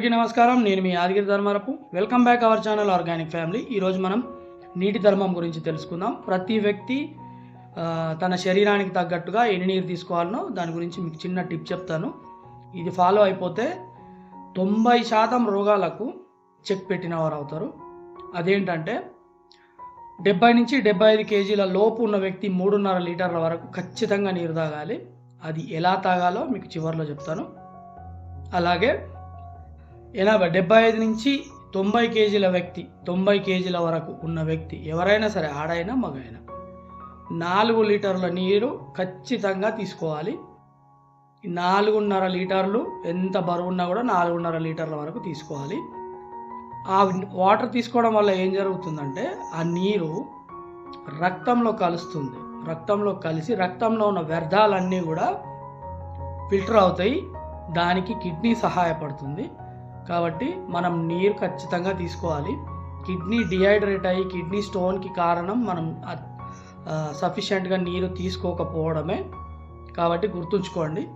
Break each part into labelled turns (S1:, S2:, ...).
S1: అందరికీ నమస్కారం. నేను మీ Yadagiri Dharmarapu. Welcome back our channel organic family ఈరోజు మనం నీటి ధర్మం గురించి తెలుసుకుందాం. ప్రతి వ్యక్తి తన శరీరానికి తగ్గట్టుగా ఎన్ని నీరు తీసుకోవాలనో దాని గురించి మీకు చిన్న టిప్ చెప్తాను. ఇది ఫాలో అయిపోతే తొంభై శాతం రోగాలకు చెక్ పెట్టిన వారు అవుతారు. అదేంటంటే డెబ్బై నుంచి డెబ్బై ఐదు కేజీల లోపు ఉన్న వ్యక్తి మూడున్నర లీటర్ల వరకు ఖచ్చితంగా నీరు తాగాలి. అది ఎలా తాగాలో మీకు చివరిలో చెప్తాను. అలాగే ఎనభై డెబ్బై ఐదు నుంచి తొంభై కేజీల వ్యక్తి తొంభై కేజీల వరకు ఉన్న వ్యక్తి ఎవరైనా సరే ఆడైనా మగైనా నాలుగు లీటర్ల నీరు ఖచ్చితంగా తీసుకోవాలి. నాలుగున్నర లీటర్లు ఎంత బరువున్నా కూడా నాలుగున్నర లీటర్ల వరకు తీసుకోవాలి. ఆ వాటర్ తీసుకోవడం వల్ల ఏం జరుగుతుందంటే ఆ నీరు రక్తంలో కలుస్తుంది. రక్తంలో కలిసి రక్తంలో ఉన్న వ్యర్థాలన్నీ కూడా ఫిల్టర్ అవుతాయి. దానికి కిడ్నీ సహాయపడుతుంది. కాబట్టి మనం నీరు ఖచ్చితంగా తీసుకోవాలి. కిడ్నీ డిహైడ్రేట్ అయ్యి కిడ్నీ స్టోన్కి కారణం మనం సఫిషియెంట్గా నీరు తీసుకోకపోవడమే. కాబట్టి గుర్తుంచుకోండి.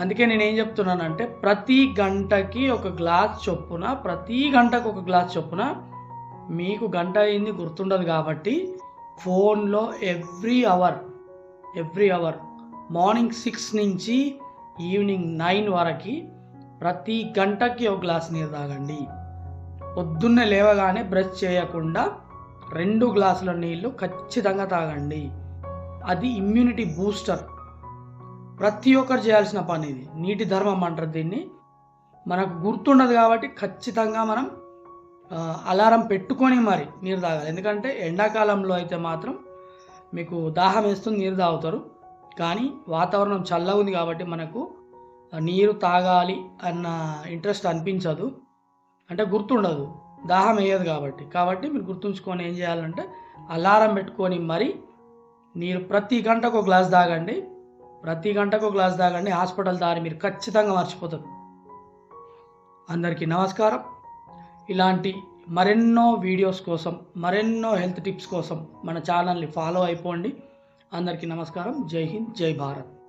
S1: అందుకే నేను ఏం చెప్తున్నానంటే ప్రతి గంటకి ఒక గ్లాస్ చొప్పున ప్రతి గంటకు ఒక గ్లాస్ చొప్పున మీకు గంట అయింది గుర్తుండదు కాబట్టి ఫోన్లో every hour every hour morning six నుంచి ఈవినింగ్ నైన్ వరకు ప్రతి గంటకి ఒక గ్లాస్ నీరు తాగండి. పొద్దున్నే లేవగానే బ్రష్ చేయకుండా రెండు గ్లాసుల నీళ్ళు ఖచ్చితంగా తాగండి. అది ఇమ్యూనిటీ బూస్టర్ ప్రతి ఒక్కరు చేయాల్సిన పని ఇది. నీటి ధర్మం అంటారు దీన్ని. మనకు గుర్తుండదు కాబట్టి ఖచ్చితంగా మనం అలారం పెట్టుకొని మరి నీరు తాగాలి. ఎందుకంటే ఎండాకాలంలో అయితే మాత్రం మీకు దాహం వేస్తుంది నీరు తాగుతారు. కానీ వాతావరణం చల్లగా ఉంది కాబట్టి మనకు నీరు తాగాలి అన్న ఇంట్రెస్ట్ అనిపించదు. అంటే గుర్తుండదు. దాహం వేయదు కాబట్టి. కాబట్టి మీరు గుర్తుంచుకొని ఏం చేయాలంటే అలారం పెట్టుకొని మరి మీరు ప్రతి గంటకు ఒక గ్లాస్ తాగండి. ప్రతి గంటకు ఒక గ్లాస్ తాగండి. హాస్పిటల్ దారి మీరు ఖచ్చితంగా మర్చిపోతారు. అందరికీ నమస్కారం. ఇలాంటి మరెన్నో వీడియోస్ కోసం మరెన్నో హెల్త్ టిప్స్ కోసం మన ఛానల్ని ఫాలో అయిపోండి. అందరికీ నమస్కారం. జై హింద్ జై భారత్.